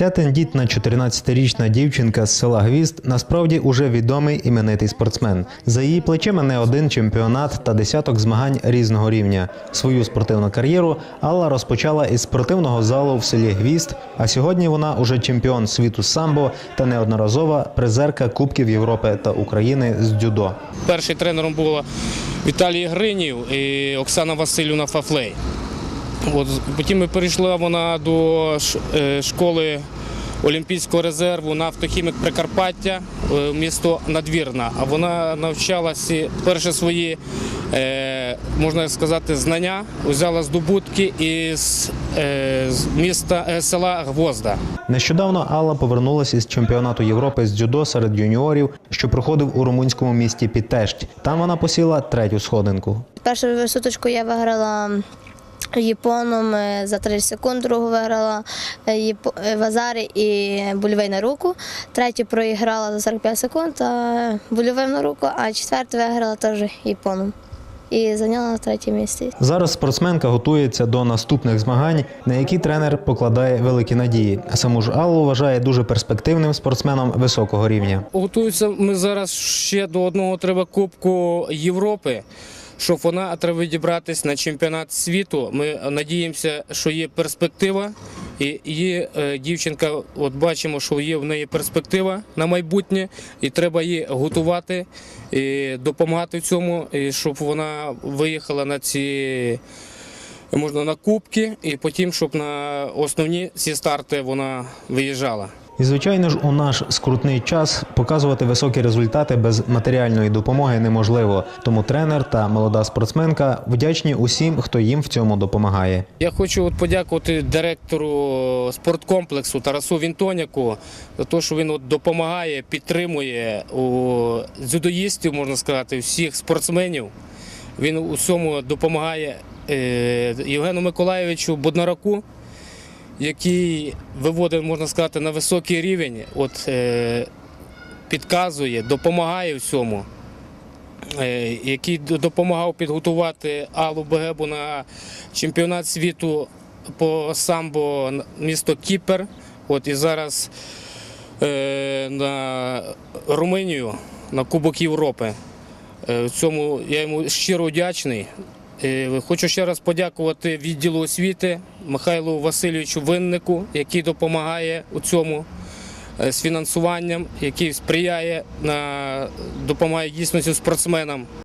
Ця тендітна 14-річна дівчинка з села Гвізд насправді уже відомий іменитий спортсмен. За її плечима не один чемпіонат та десяток змагань різного рівня. Свою спортивну кар'єру Алла розпочала із спортивного залу в селі Гвізд, а сьогодні вона уже чемпіон світу самбо та неодноразова призерка Кубків Європи та України з дзюдо. Перший тренером була Віталій Гринів і Оксана Васильівна Фафлей. От, потім перейшла вона до е, школи Олімпійського резерву нафтохімік Прикарпаття, е, місто Надвірна. А вона навчалася перші свої, е, можна сказати, знання, взяла здобутки із міста села Гвозда. Нещодавно Алла повернулася із чемпіонату Європи з дзюдо серед юніорів, що проходив у румунському місті Підтещ. Там вона посіла третю сходинку. Першу висоточку я виграла японом е, за 30 секунд, другу виграла е, е, в Азарі і больовий на руку. Третю проіграла за 45 секунд, а больовим на руку, а четверту виграла теж японом. І зайняла третє місце. Зараз спортсменка готується до наступних змагань, на які тренер покладає великі надії. Саму ж Аллу вважає дуже перспективним спортсменом високого рівня. Готуємося ми зараз ще до одного треба Кубку Європи. Щоб вона треба відібратись на чемпіонат світу. Ми надіємося, що є перспектива. І є е, дівчинка, от бачимо, що є в неї перспектива на майбутнє, і треба її готувати і допомагати в цьому, і щоб вона виїхала на ці можна на кубки, і потім, щоб на основні ці старти вона виїжджала. І звичайно ж, у наш скрутний час показувати високі результати без матеріальної допомоги неможливо. Тому тренер та молода спортсменка вдячні усім, хто їм в цьому допомагає. Я хочу от подякувати директору спорткомплексу Тарасу Вінтоняку за те, що він от допомагає, підтримує у дзюдоїстів, можна сказати, всіх спортсменів. Він у цьому допомагає е, Євгену Миколаєвичу Боднараку, який виводить, можна сказати, на високий рівень, от, е, підказує, допомагає в цьому. Е, який допомагав підготувати Аллу Бегебу на чемпіонат світу по самбо місто Кіпер. От і зараз е, на Румунію на Кубок Європи. В цьому я йому щиро вдячний. Е, Хочу ще раз подякувати відділу освіти Михайлу Васильовичу Виннику, який допомагає у цьому е, з фінансуванням, який сприяє допомагає дійсності спортсменам.